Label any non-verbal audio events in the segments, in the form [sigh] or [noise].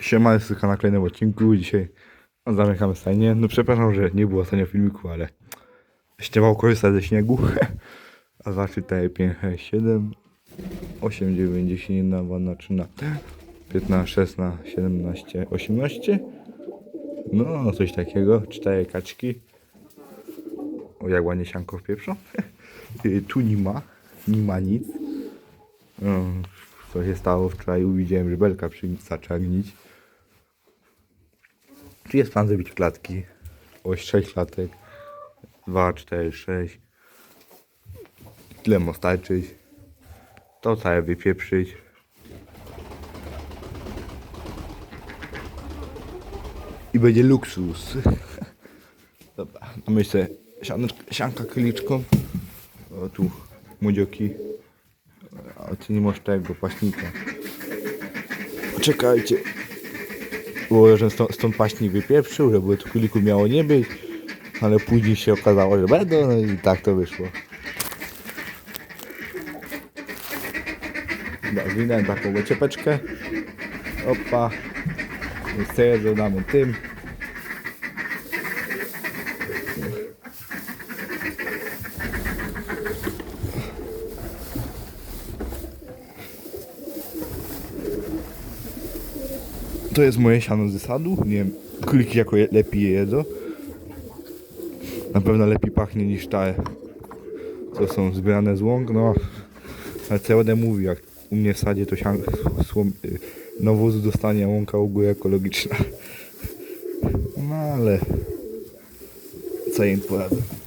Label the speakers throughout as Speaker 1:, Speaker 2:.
Speaker 1: Siema, jest tylko na kolejnym odcinku. Dzisiaj zamykamy stajnię. No przepraszam, że nie było ostatnio filmiku, ale śniewał korzystać ze śniegu. [laughs] A zawsze tutaj 5, 6, 7, 8, 9, 10, 1, 2, 13, 15, 16, 17, 18. No, coś takiego. Cztery kaczki. O, jak ładnie sianko w pieprzu. [laughs] Tu nie ma. Nie ma nic. No, co się stało wczoraj? Widziałem, że belka przy zaczęła Tu jest plan zrobić klatki. Oś 6 klatek. 2, 4, 6. Tyle mostarczyć. To całe wypieprzyć. I będzie luksus. [laughs] Dobra, a myślę, sianka kryliczką. O tu młodzioki. A ty nie masz tego paśnika. Czekajcie. Było, że stąd, stąd paśnik wypieprzył, żeby tu królików miało nie być. Ale później się okazało, że będą, no i tak to wyszło. Zwinąłem taką ociepeczkę. Opa. Chcę dodamy tym. To jest moje siano ze sadu. Nie wiem, króliki jako je, lepiej je jedzą. Na pewno lepiej pachnie niż te, co są zbierane z łąk. No, ale co będę mówił, jak u mnie w sadzie to sian, słom, nawóz dostanie łąka u góry ekologiczna. No ale co im poradzę.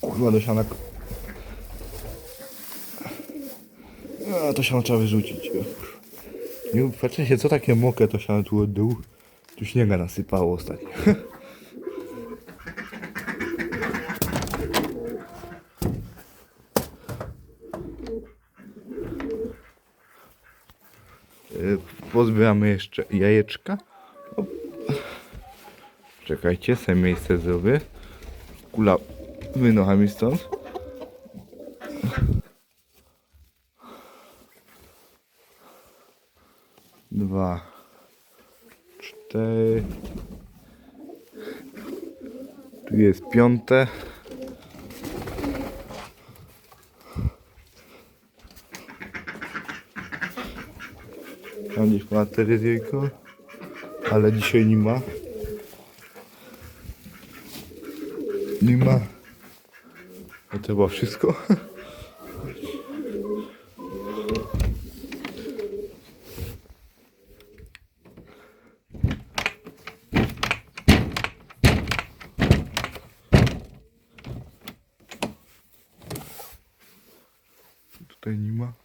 Speaker 1: Kurwa do sianek. A to siano trzeba wyrzucić. Nie patrzcie się, co takie mokre to siano tu od dołu. Tu śniega nasypało ostatnio. [laughs] Pozbieramy jeszcze jajeczka. Czekajcie, sobie miejsce zrobię. Kula wynochami stąd. Dwa. Cztery. Tu jest piąte. Gdzieś ma teryzjejko, ale dzisiaj nie ma. Nie ma. No to chyba wszystko. Tutaj nie ma.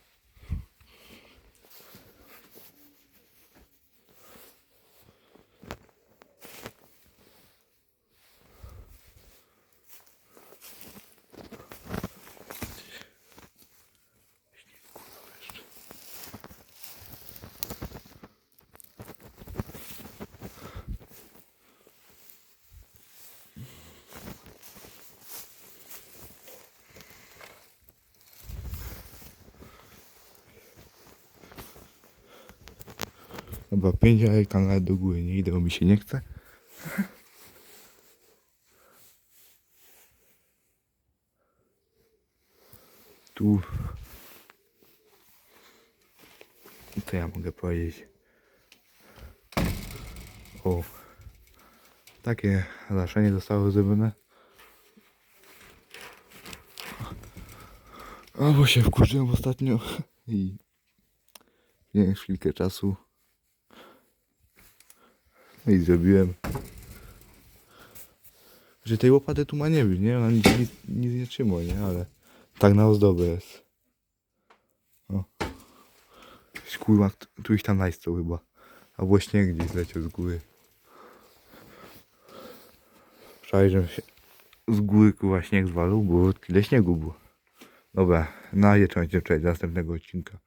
Speaker 1: Chyba pięć jajek tam nawet do góry nie idę, bo mi się nie chce. Tu. Co ja mogę powiedzieć? O. Takie zaszenie zostało zrobione. A bo się wkurzyłem ostatnio i [laughs] miałem chwilkę czasu. No i zrobiłem. Że tej łopaty tu ma nie być, nie? Ona nic, nic, nic nie trzyma, nie? Ale tak na ozdobę jest. O. Kurwa, tu- ich tam najstał chyba. Albo śnieg gdzieś zleciał z góry. Że się z góry kurwa śnieg zwalał, bo tyle śniegu było. Dobra, na je trzeba przejść do następnego odcinka.